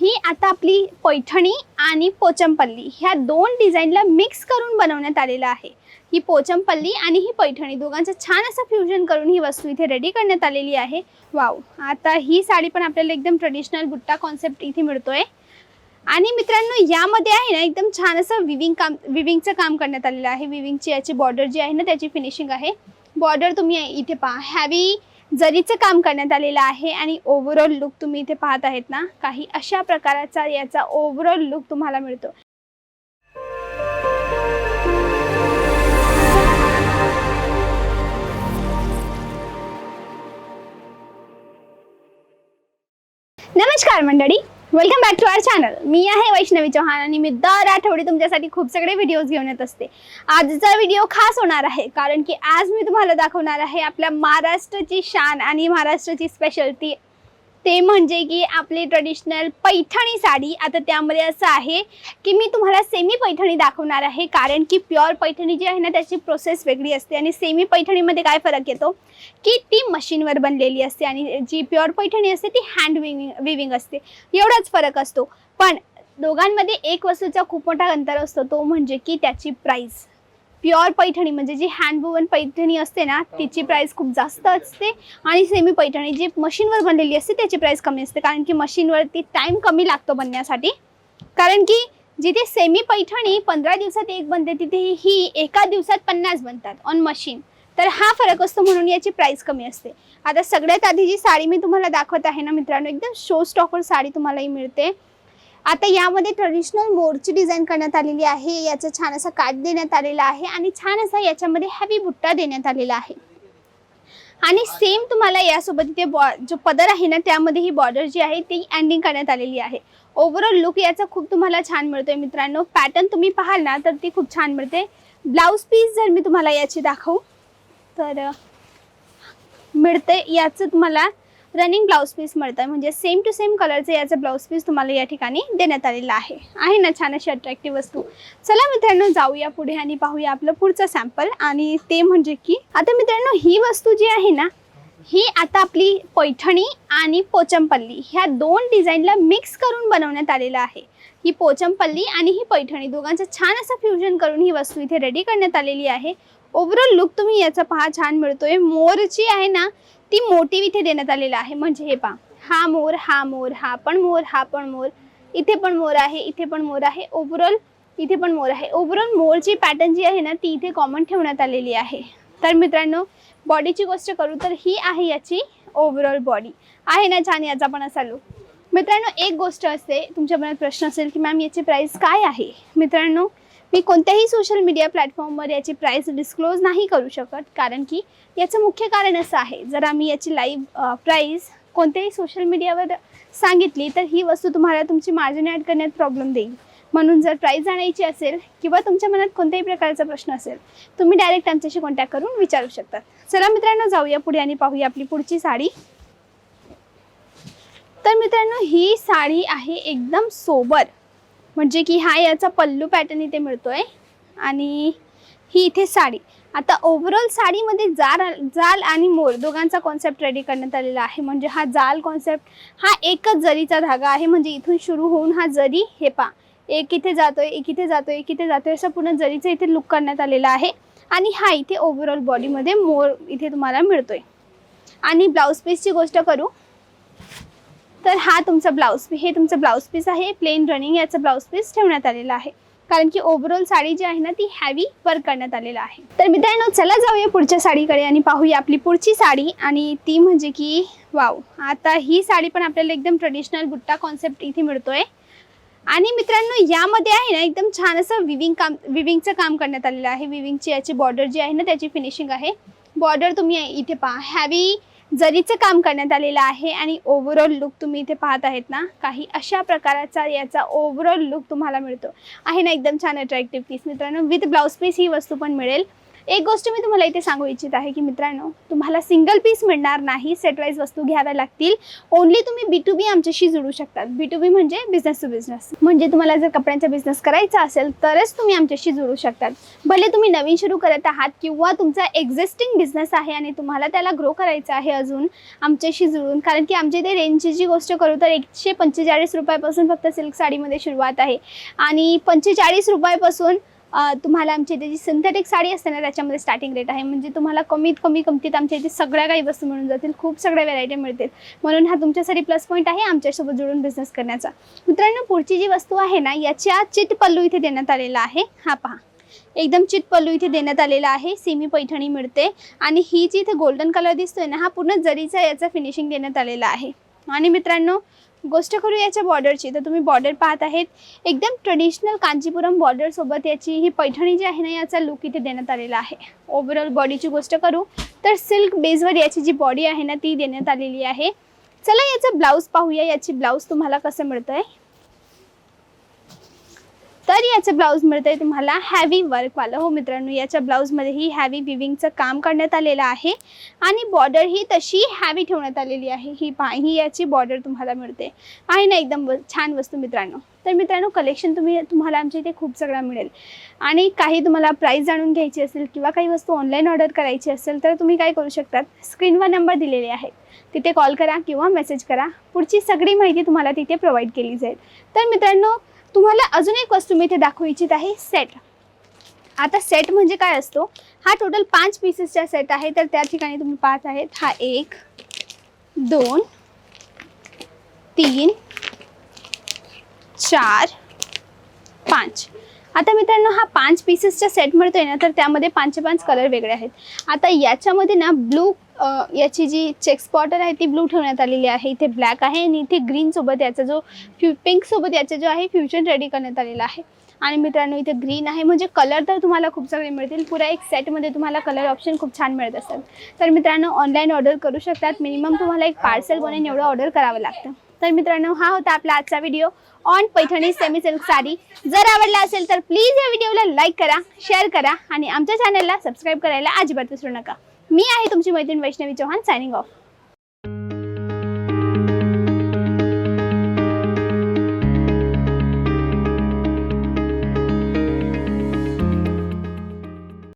ही आता आपली पैठणी आणि पोचमपल्ली ह्या दोन डिझाईनला मिक्स करून बनवण्यात आलेलं आहे. ही पोचमपल्ली आणि ही पैठणी दोघांचं छान असं फ्युजन करून ही वस्तू इथे रेडी करण्यात आलेली आहे. वाव आता ही साडी पण आपल्याला एकदम ट्रेडिशनल बुट्टा कॉन्सेप्ट इथे मिळतोय. आणि मित्रांनो यामध्ये आहे ना एकदम छान असं विविंग काम विविंगचं काम करण्यात आलेलं आहे. विविंगची याची बॉर्डर जी आहे ना त्याची फिनिशिंग आहे. बॉर्डर तुम्ही इथे पहा. हॅवी जरीचं काम करण्यात आलेलं आहे आणि ओव्हरऑल लुक तुम्ही इथे पाहत आहेत ना काही अशा प्रकाराचा याचा ओव्हरऑल लुक तुम्हाला मिळतो. नमस्कार मंडळी. Welcome back to our channel मी आहे वैष्णवी चौहान आणि मी दर आठवडी तुमच्यासाठी खूप सगळे व्हिडिओज घेऊन येत असते. आजचा व्हिडिओ खास होणार आहे कारण की आज मी तुम्हाला दाखवणार आहे आपल्या महाराष्ट्राची शान आणि महाराष्ट्राची स्पेशल ती ते म्हणजे की आपली ट्रेडिशनल पैठणी साडी. आता त्यामध्ये असं आहे की मी तुम्हाला सेमी पैठणी दाखवणार आहे. कारण की प्युअर पैठणी जी आहे ना त्याची प्रोसेस वेगळी असते आणि सेमी पैठणीमध्ये काय फरक येतो? की ती मशीनवर बनलेली असते आणि जी प्युअर पैठणी असते ती हँड विविंग विविंग असते. एवढाच फरक असतो. पण दोघांमध्ये एक वस्तूचा खूप मोठा अंतर असतो तो म्हणजे की त्याची प्राईस प्युअर पैठणी म्हणजे जी हँडवुवन पैठणी असते ना तिची प्राईस खूप जास्त असते आणि सेमी पैठणी जी मशीनवर बनलेली असते त्याची प्राईस कमी असते. कारण की मशीनवरती टाईम कमी लागतो बनण्यासाठी. कारण की जिथे सेमी पैठणी पंधरा दिवसात एक बनते तिथे ही एका दिवसात पन्नास बनतात ऑन मशीन तर हा फरक असतो म्हणून याची प्राईस कमी असते. आता सगळ्यात आधी जी साडी मी तुम्हाला दाखवत आहे ना मित्रांनो एकदम शो स्टॉकर साडी तुम्हाला ही मिळते. आता यामध्ये ट्रेडिशनल मोरची डिझाईन करण्यात आलेली आहे. याचा छान असा काट देण्यात आलेला आहे आणि छान असा याच्यामध्ये हॅवी बुट्टा देण्यात आलेला आहे. आणि सेम तुम्हाला यासोबत इथे बॉ जो पदर आहे ना त्यामध्ये ही बॉर्डर जी आहे ती एंडिंग करण्यात आलेली आहे. ओव्हरऑल लुक याचा खूप तुम्हाला छान मिळतोय मित्रांनो. पॅटर्न तुम्ही पाहाल ना तर ती खूप छान मिळते. ब्लाऊज पीस जर मी तुम्हाला याची दाखवू तर मिळते. याचं तुम्हाला रनिंग ब्लाऊज पीस मिळतं म्हणजे सेम टू सेम कलरचं याचं ब्लाऊज पीस तुम्हाला या ठिकाणी देण्यात आलेलं आहे. आहे ना छान अशी अट्रॅक्टिव्ह वस्तू. चला मित्रांनो जाऊया पुढे आणि पाहूया आपलं पुढचं सॅम्पल आणि ते म्हणजे की आता मित्रांनो ही वस्तू जी आहे ना ही आता आपली पैठणी आणि पोचमपल्ली ह्या दोन डिझाईनला मिक्स करून बनवण्यात आलेलं आहे. ही पोचमपल्ली आणि ही पैठणी दोघांचं छान असं फ्युजन करून ही वस्तू इथे रेडी करण्यात आलेली आहे. ओव्हरऑल लुक तुम्ही याचा पहा छान मिळतोय. मोरची आहे ना ती मोटिव इथे देण्यात आलेला आहे. म्हणजे हे पहा. हा मोर हा मोर हा पण मोर हा पण मोर. इथे पण मोर आहे इथे पण मोर आहे. ओव्हरऑल इथे पण मोर आहे. ओव्हरऑल मोरची पॅटर्न जी आहे ना ती इथे कॉमन ठेवण्यात आलेली आहे. तर मित्रांनो बॉडीची गोष्ट करू तर ही आहे याची ओव्हरऑल बॉडी आहे ना छान याचा पण असा लुक मित्रांनो एक गोष्ट असते तुमच्या मनात प्रश्न असेल की मॅम याची प्राईस काय आहे? मित्रांनो मी कोणत्याही सोशल मीडिया प्लॅटफॉर्मवर याची प्राईस डिस्क्लोज नाही करू शकत कारण की याचं मुख्य कारण असं आहे जर आम्ही याची लाईव्ह प्राईस कोणत्याही सोशल मीडियावर सांगितली तर ही वस्तू तुम्हाला तुमची मार्जिन ॲड करण्यात प्रॉब्लेम देईल. म्हणून जर प्राईस जाण्याची असेल किंवा तुमच्या मनात कोणत्याही प्रकारचा प्रश्न असेल तुम्ही डायरेक्ट आमच्याशी कॉन्टॅक्ट करून विचारू शकता. चला मित्रांनो जाऊया पुढे आणि पाहूया आपली पुढची साडी. तर मित्रांनो ही साडी आहे एकदम सोबर. म्हणजे की हा याचा पल्लू पॅटर्न इथे मिळतोय. आणि ही इथे साडी. आता ओव्हरऑल साडीमध्ये जाल जाल आणि मोर दोघांचा कॉन्सेप्ट रेडी करण्यात आलेला आहे. म्हणजे हा जाल कॉन्सेप्ट हा एकच जरीचा धागा आहे. म्हणजे इथून सुरू होऊन हा जरी हे पा एक इथे जातोय एक इथे जातोय एक इथे जातोय असं पूर्ण जरीचं इथे लुक करण्यात आलेला आहे. आणि हा इथे ओव्हरऑल बॉडीमध्ये मोर इथे तुम्हाला मिळतोय. आणि ब्लाऊज पीसची गोष्ट करू. तर हा तुमचा ब्लाऊज हे तुमचं ब्लाऊज पीस आहे. प्लेन रनिंग याचं ब्लाऊज पीस ठेवण्यात आलेलं आहे. कारण की ओव्हरऑल साडी जी आहे ना ती हॅवी वर्क करण्यात आलेलं आहे. तर मित्रांनो चला जाऊया पुढच्या साडीकडे आणि पाहूया आपली पुढची साडी. आणि ती म्हणजे की वाव आता ही साडी पण आपल्याला एकदम ट्रेडिशनल बुट्टा कॉन्सेप्ट इथे मिळतोय. आणि मित्रांनो यामध्ये आहे ना एकदम छान असं विविंग काम विविंगचं काम करण्यात आलेलं आहे. विविंगची याची बॉर्डर जी आहे ना त्याची फिनिशिंग आहे. बॉर्डर तुम्ही इथे पहा. हॅवी जरीचं काम करण्यात आलेलं आहे आणि ओव्हरऑल लुक तुम्ही इथे पाहत आहेत ना काही अशा प्रकाराचा याचा ओव्हरऑल लुक तुम्हाला मिळतो. आहे ना एकदम छान अट्रॅक्टिव्ह पीस मित्रांनो विथ ब्लाऊज पीस ही वस्तू पण मिळेल. एक गोष्ट मी तुम्हाला इथे सांगू इच्छित आहे की मित्रांनो तुम्हाला सिंगल पीस मिळणार नाही सेटवाईज वस्तू घ्याव्या लागतील. ओनली तुम्ही बी टू बी आमच्याशी जुळू शकतात. बी टू बी म्हणजे बिझनेस टू बिझनेस म्हणजे तुम्हाला जर कपड्यांचा बिझनेस करायचा असेल तरच तुम्ही आमच्याशी जुळू शकतात. भले तुम्ही नवीन सुरू करत आहात किंवा तुमचा एक्झिस्टिंग बिझनेस आहे आणि तुम्हाला त्याला ग्रो करायचा आहे अजून आमच्याशी जुळून. कारण की आमच्या इथे रेंजची जी गोष्ट करू तर एकशे पंचेचाळीस रुपयापासून फक्त सिल्क साडीमध्ये सुरुवात आहे. आणि पंचेचाळीस रुपयापासून तुम्हाला आमच्या इथे जी सिंथेटिक साडी असते ना त्याच्यामध्ये स्टार्टिंग रेट आहे. म्हणजे तुम्हाला कमीत कमी किमतीत आमच्या इथे सगळ्या काही वस्तू मिळून जातील. खूप सगळ्या व्हरायटी मिळतील. म्हणून हा तुमच्यासाठी प्लस पॉईंट आहे आमच्यासोबत जुळून बिझनेस करण्याचा. मित्रांनो पुढची जी वस्तू आहे ना याच्या चिटपल्लू इथे देण्यात आलेला आहे. हा पहा. एकदम चिट पल्लू इथे देण्यात आलेला आहे. सेमी पैठणी मिळते. आणि ही जी इथे गोल्डन कलर दिसतोय ना हा पूर्ण जरीचा याचा फिनिशिंग देण्यात आलेला आहे. आणि मित्रांनो गोष्ट करू याच्या बॉर्डरची तर तुम्ही बॉर्डर पाहत आहेत एकदम ट्रेडिशनल कांजीपुरम बॉर्डरसोबत याची ही पैठणी जी आहे ना याचा लुक इथे देण्यात आलेला आहे. ओव्हरऑल बॉडीची गोष्ट करू तर सिल्क बेसवर याची जी बॉडी आहे ना ती देण्यात आलेली आहे. चला याचा ब्लाऊज पाहूया याची ब्लाऊज तुम्हाला कसं मिळतंय. तर याचं ब्लाऊज मिळतंय तुम्हाला हॅवी वर्कवालं हो मित्रांनो याच्या ब्लाऊजमध्ये ही हॅवी विविंगचं काम करण्यात आलेलं आहे. आणि बॉर्डर ही तशी हॅवी ठेवण्यात आलेली आहे. ही पा ही याची बॉर्डर तुम्हाला मिळते. आहे ना एकदम व- छान वस्तू मित्रांनो. तर मित्रांनो कलेक्शन तुम्ही तुम्हाला आमच्या इथे खूप सगळं मिळेल. आणि काही तुम्हाला प्राईस जाणून घ्यायची असेल किंवा काही वस्तू ऑनलाईन ऑर्डर करायची असेल तर तुम्ही काय करू शकतात? स्क्रीनवर नंबर दिलेले आहेत. तिथे कॉल करा किंवा मेसेज करा. पुढची सगळी माहिती तुम्हाला तिथे प्रोव्हाइड केली जाईल. तर मित्रांनो तुम्हाला अजून एक वस्तू मी इथे दाखवू इच्छित आहे सेट आता सेट म्हणजे काय असतो? हा टोटल पाच पीसेसचा सेट आहे तर त्या ठिकाणी तुम्ही पाहत आहेत हा एक दोन तीन चार पाच. आता मित्रांनो हा पाच पीसेसचा सेट मिळतोय ना तर त्यामध्ये पाचशे पाच कलर वेगळे आहेत. आता याच्यामध्ये ना ब्लू याची जी चेक्स बॉर्डर आहे ती ब्लू ठेवण्यात आलेली आहे. इथे ब्लॅक आहे आणि इथे ग्रीन सोबत याचा जो फ्यू पिंक सोबत याचा जो आहे फ्युजन रेडी करण्यात आलेला आहे. आणि मित्रांनो इथे ग्रीन आहे. म्हणजे कलर तर तुम्हाला खूप सगळे मिळतील. पुरा एक सेटमध्ये तुम्हाला कलर ऑप्शन खूप छान मिळत असतात तर मित्रांनो ऑनलाईन ऑर्डर करू शकतात. मिनिमम तुम्हाला एक पार्सल बनवून एवढं ऑर्डर करावं लागतं. तर मित्रांनो हा होता आपला आजचा video on Paithani semi silk sari. जर आवडला असेल तर प्लीज या व्हिडिओला लाईक करा शेअर करा आणि आमच्या चॅनलला सबस्क्राईब करायला अजिबात विसरू नका. मी आहे तुमची मैत्रीण वैष्णवी चौहान सायनिंग ऑफ